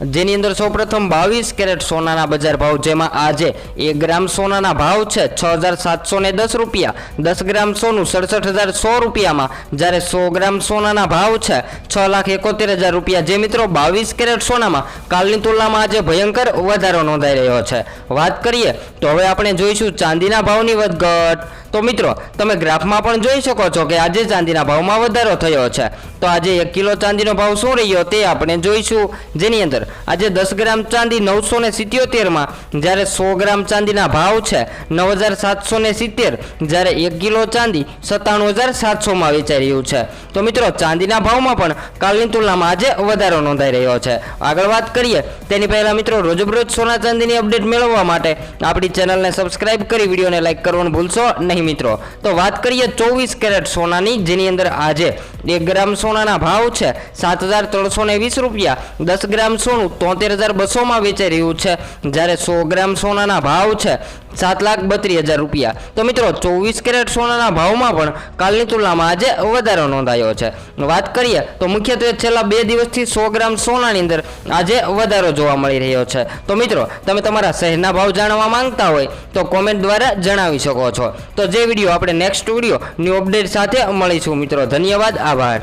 જેની અંદર સૌપ્રથમ બાવીસ કેરેટ સોનાના બજાર ભાવ જેમાં આજે એક ગ્રામ સોનાના ભાવ છે છ હજાર સાતસો ને દસ રૂપિયા. દસ ગ્રામ સોનું સડસઠ હજાર સો રૂપિયામાં. જ્યારે સો ગ્રામ સોનાના ભાવ છે છ લાખ એકોતેર હજાર રૂપિયા. જે મિત્રો બાવીસ કેરેટ સોનામાં કાલની તુલનામાં આજે ભયંકર વધારો નોંધાઈ રહ્યો છે. વાત કરીએ તો હવે આપણે જોઈશું ચાંદીના ભાવની વધઘટ. તો મિત્રો, તમે ગ્રાફમાં પણ જોઈ શકો છો કે આજે ચાંદીના ભાવમાં વધારો થયો છે. તો આજે એક કિલો ચાંદીનો ભાવ શું રહ્યો તે આપણે જોઈશું. જેની અંદર આજે દસ ગ્રામ ચાંદી નવસો ને સિત્યોતેરમાં, જ્યારે સો ગ્રામ ચાંદીના ભાવ છે નવ હજાર સાતસો ને સિત્તેર, જ્યારે એક કિલો ચાંદી સત્તાણું હજાર સાતસોમાં વેચાઈ રહ્યું છે. તો મિત્રો, ચાંદીના ભાવમાં પણ કાલની તુલનામાં આજે વધારો નોંધાઈ રહ્યો છે. આગળ વાત કરીએ, તેની પહેલાં મિત્રો, રોજબરોજ સોના ચાંદીની અપડેટ મેળવવા માટે આપણી ચેનલને સબસ્ક્રાઇબ કરી વિડીયોને લાઇક કરવાનું ભૂલશો નહીં મિત્રો. તો વાત કરીએ ચોવીસ કેરેટ સોનાની, જેની અંદર આજે એક ગ્રામ સોનાના ભાવ છે સાત હજાર ત્રણસો ને વીસ રૂપિયા, દસ ગ્રામ સોનું તોતેર હજાર બસોમાં વેચાઈ રહ્યું છે. જ્યારે સો ગ્રામ સોનાના ભાવ છે સાત લાખ બત્રીસ હજાર રૂપિયા. તો મિત્રો, ચોવીસ કેરેટ સોનાના ભાવમાં પણ કાલની તુલનામાં આજે વધારો નોંધાયો છે. વાત કરીએ તો મુખ્યત્વે છેલ્લા બે દિવસથી સો ગ્રામ સોનાની અંદર આજે વધારો જોવા મળી રહ્યો છે. તો મિત્રો, તમે તમારા શહેરના ભાવ જાણવા માંગતા હોય તો કોમેન્ટ દ્વારા જણાવી શકો છો. તો જે વીડિયો આપણે નેક્સ્ટ વીડિયો ન્યૂ અપડેટ સાથે મળીશું. મિત્રો, ધન્યવાદ. આભાર.